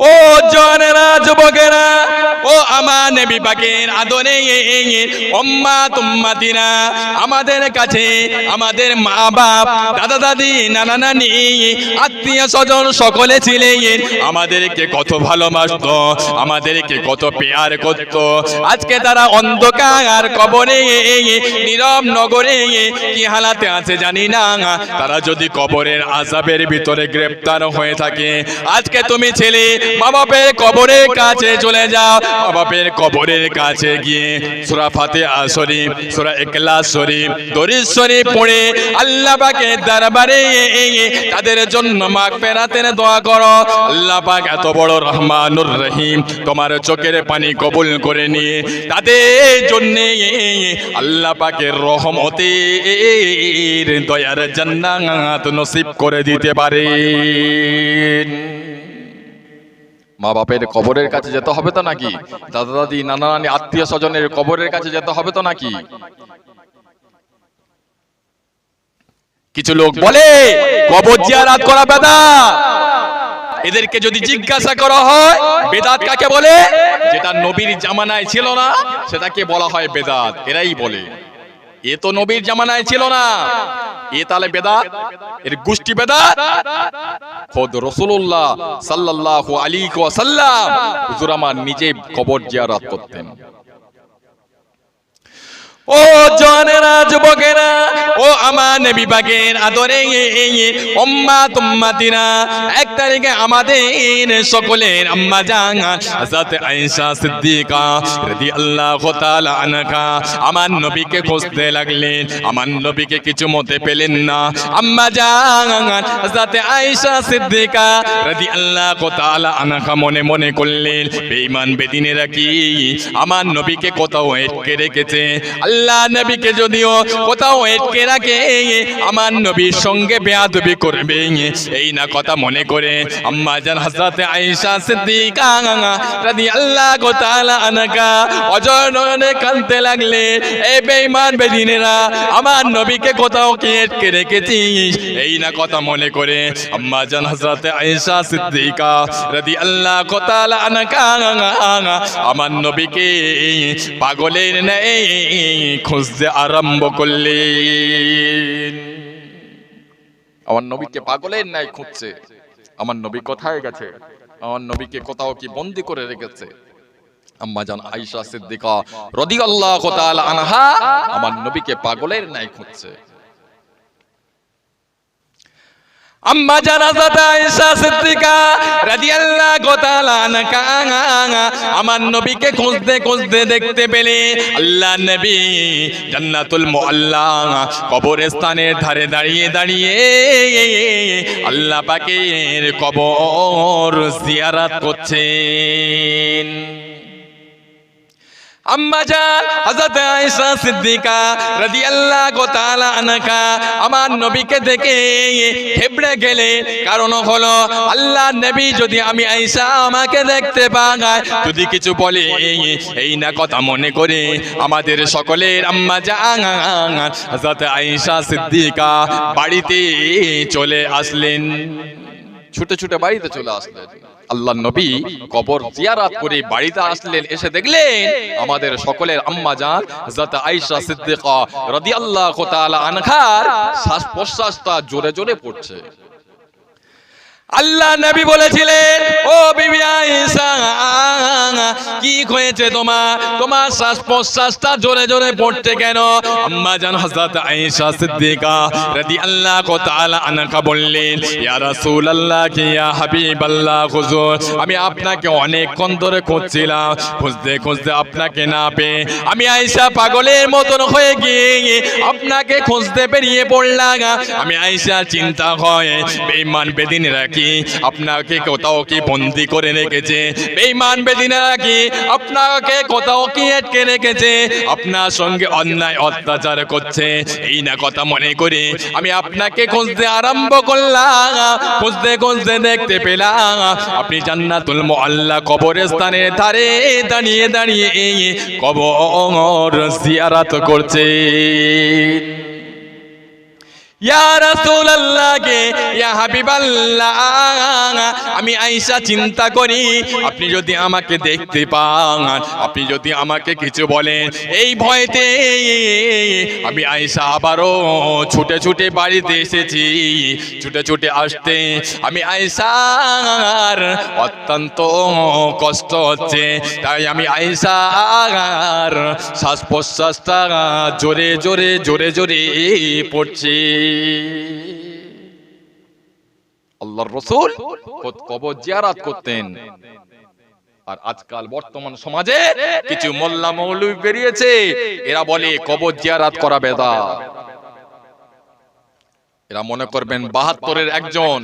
ও জনেরা যুবকেরা ও আমার নবী পাকের আদরে অম্মা তুম্মাতিনা, আমাদের কাছে, আমাদের মা বাপ দাদা দাদি নানা নানি আত্মীয় স্বজন সকলে ছিলেন। আমাদেরকে কত ভালোবাসতো, আমাদেরকে কত পেয়ার করত। আজকে তারা অন্ধকার কবরে, নীরব নগরে, কি হালাতে আছে জানি না। তারা যদি কবরের আজাবের ভিতরে গ্রেপ্তার হয়ে থাকে, আজকে তুমি ছেলে মা বাপের কবরের কাছে চলে যাও। মা বাপের কবরের কাছে গিয়ে সুরা ফাতে শরীফ, সুরা একলাস শরীফ, দরিদ শরীফ পড়ে আল্লাহ পাকের দরবারে তাদের জন্য মাগ ফেরাতের দোয়া করো। আল্লাহ এত বড় রহমানুর রহিম, তোমার চোখের পানি কবুল করে নিয়ে তাদের জন্য আল্লাহ পাকের রহমতের দয়ার জান্নাত নসিব করে দিতে পারে। মা বাপের কবরের কাছে যেতে হবে তো নাকি? দাদা দাদি নানা নানি আত্মীয় স্বজনের কবরের কাছে যেতে হবে তো নাকি? কিছু লোক বলে কবর জিয়ারাত করা বেদা। এদেরকে যদি জিজ্ঞাসা করা হয় বেদাত কাকে বলে? যেটা নবীর জামানায় ছিল না সেটাকে বলা হয় বেদাত। এরাই বলে এ তো নবীর জামানায় ছিল না। এ তালে বেদাত, এর গোষ্ঠী রসুল্লাহ সাল্লাল্লাহু আলাইহি ওয়াসাল্লাম, হুজুর আমার নিজে কবর করতেন। ও জনেরা যুবকেরা, ও আমার নবী পাকের আদরে উম্মা তুম্মাতিরা এক তারিখে আমাদের সকলের আম্মা জান আয়েশা সিদ্দিকা তাআলা আমার নবীকে খুঁজতে লাগলেন, আমার নবীকে কিছু মতে পেলেন না। আম্মা আয়েশা সিদ্দিকা তাআলা মনে মনে করলেন, বেঈমান বেদিনেরা কি? আমার নবীকে কোথাও রেখেছে? আল্লাহ নবীকে যদিও কোথাও আটকে রাখে আমার নবীর সঙ্গে বেয়াদবি করবে। এই না কথা মনে করে আম্মা জান হযরত আয়েশা সিদ্দিকা রাদিয়াল্লাহু তাআলা আনহা অজরনে কাঁদতে লাগলে এই বেঈমান বেদিনেরা আমার নবীকে কোথাও কি আটকে রেখেছিস? এই না কথা মনে করে আম্মা জান হযরত আয়েশা সিদ্দিকা রাদিয়াল্লাহু তাআলা আনহা আমার নবীকে পাগলের নেই খুঁজতে আরম্ভ করলেন আমার নবীকে পাগলের ন্যায় খুঁজছে। আমার নবী কোথায় গেছে? আমার নবীকে কোথাও কি বন্দি করে রেখেছে? আম্মা জান আয়েশা সিদ্দিকা রাদিয়াল্লাহু তাআলা আনহা আমার নবীকে পাগলের ন্যায় খুঁজছে। আম্মা জানাজাত আয়েশা সিদ্দিকা রাদিয়াল্লাহু তাআলা আনহা আমার নবীকে খুঁজতে খুঁজতে দেখতে পেলে আল্লাহ নবী জান্নাতুল মুআল্লা কবরস্থানের ধারে দাঁড়িয়ে দাঁড়িয়ে আল্লাহ পাকের কবর জিয়ারাত করছেন। আম্মা জান হযরত সিদ্দিকা রাদিয়াল্লাহু তাআলা আনহা আমার নবীকে দেখে হেবড়ে গেলে। কারণ হলো আল্লাহ নবী যদি আমি আয়েশা আমাকে দেখতে পায় যদি কিছু বলে, এই না কথা মনে করে আমাদের সকলের আম্মা জান হযরত আয়েশা সিদ্দিকা বাড়িতে চলে আসলেন। ছুটে ছুটে বাড়িতে চলে আসলেন। আল্লাহ নবী কবর জিয়ারাত করে বাড়িতে আসলেন, এসে দেখলেন আমাদের সকলের আম্মা যান যাতে আয়েশা সিদ্দিকা রাদিয়াল্লাহু তাআলা আনহার শ্বাস প্রশ্বাসটা জোরে জোরে পড়ছে। আল্লাহ নবী বলেছিলেন, ও বিবি আয়েশা, কি হয়েছে তোমার? তোমার শ্বাস প্রশ্বাসটা জোরে জোরে পড়তে কেন? আম্মা জান হযরত আয়েশা সিদ্দিকা রাদিয়াল্লাহু তাআলা আনহা বললেন, ইয়া রাসূলুল্লাহ, কি ইয়া হাবিবাল্লাহ, হুজুর, আমি আপনাকে অনেকক্ষণ ধরে খুঁজছিলাম। খুঁজতে খুঁজতে আপনাকে না পেয়ে আমি আয়েশা পাগলের মতন হয়ে গিয়ে আপনাকে খুঁজতে বেরিয়ে পড়লাম। আমি আয়েশা চিন্তা হয়, বেঈমান, বেদিনেরা কি আপনাকে কোথাও কি বন্দি করে রেখেছে? বেঈমান বেদিনেরা কি আপনাকে কোথাও কি আটকে রেখেছে? আপনার সঙ্গে অন্যায় অত্যাচার করছে। এই না কথা মনে করে আমি আপনাকে খুঁজতে আরম্ভ করলাম। খুঁজতে খুঁজতে দেখতে পেলাম। আপনি জান্নাতুল মুআল্লা কবরস্থানের ধারে দাঁড়িয়ে দাঁড়িয়ে কবর জিয়ারাত করছে। আমি আইসা চিন্তা করি, আপনি যদি আমাকে দেখতে পান, আপনি যদি আমাকে কিছু বলেন, এই ভয়তে আমি আয়েশা আবারও ছুটে ছুটে বাড়িতে এসেছি, ছুটে ছুটে আসতে আমি আয়েশার অত্যন্ত কষ্ট হচ্ছে, তাই আমি আয়েশার শ্বাস প্রশ্বাসটা জোরে জোরে জোরে জোরে পড়ছি। আল্লাহর রসুল কবর জিয়ারাত করতেন। আর আজকাল বর্তমান সমাজে কিছু মোল্লা মৌলবি বেরিয়েছে, এরা বলে কবর জিয়ারাত করা বেদা। এরা মনে করবেন বাহাত্তরের একজন